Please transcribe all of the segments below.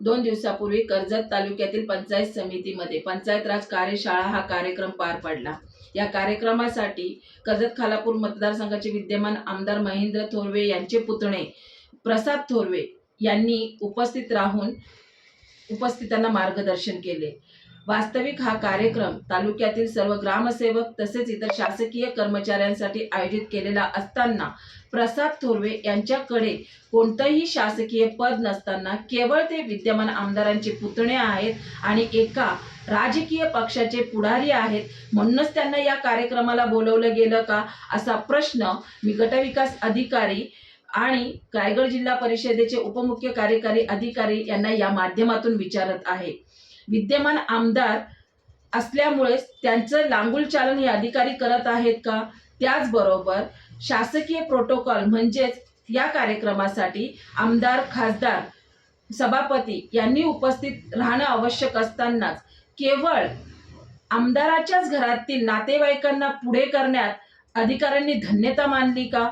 दोन दिवसापूर्वी कर्जत तालुक्यातील पंचायत समितीमध्ये पंचायत राज कार्यशाळा हा कार्यक्रम पार पडला. या कार्यक्रमासाठी कर्जत खालापूर मतदारसंघाचे विद्यमान आमदार महेंद्र थोरवे यांचे पुतणे प्रसाद थोरवे यांनी उपस्थित राहून उपस्थितांना मार्गदर्शन केले. वास्तविक हा कार्यक्रम तालुक्यातील सर्व ग्रामसेवक तसेच इतर शासकीय कर्मचाऱ्यांसाठी आयोजित केलेला असताना प्रसाद थोरवे यांच्याकडे कोणतंही शासकीय पद नसताना केवळ ते विद्यमान आमदारांचे पुतणे आहेत आणि एका राजकीय पक्षाचे पुढारी आहेत म्हणूनच त्यांना या कार्यक्रमाला बोलवलं गेलं का? असा प्रश्न मी गटविकास अधिकारी आणि रायगड जिल्हा परिषदेचे उपमुख्य कार्यकारी अधिकारी यांना या माध्यमातून विचारत आहे. विद्यमान आमदार असल्यामुळेच त्यांचं लांगुल चालन हे अधिकारी करत आहेत का? त्याचबरोबर शासकीय प्रोटोकॉल म्हणजेच या कार्यक्रमासाठी आमदार खासदार सभापती यांनी उपस्थित राहणं आवश्यक असतानाच केवळ आमदाराच्याच घरातील नातेवाईकांना पुढे करण्यात अधिकाऱ्यांनी धन्यता मानली का?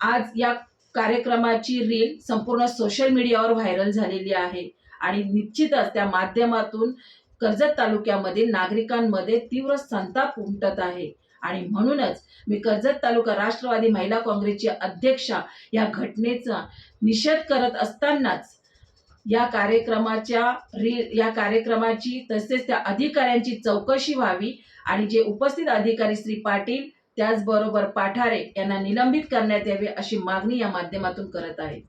आज या कार्यक्रमाची रील संपूर्ण सोशल मीडियावर व्हायरल झालेली आहे. आणि निश्चितच त्या माध्यमातून कर्जत तालुक्यामधील नागरिकांमध्ये तीव्र संताप उमटत आहे. आणि म्हणूनच मी कर्जत तालुका राष्ट्रवादी महिला काँग्रेसची अध्यक्षा या घटनेचा निषेध करत असतानाच या कार्यक्रमाच्या रील या कार्यक्रमाची तसेच त्या अधिकाऱ्यांची चौकशी व्हावी आणि जे उपस्थित अधिकारी श्री पाटील त्याचबरोबर पाठारे यांना निलंबित करण्यात यावे अशी मागणी या माध्यमातून करत आहे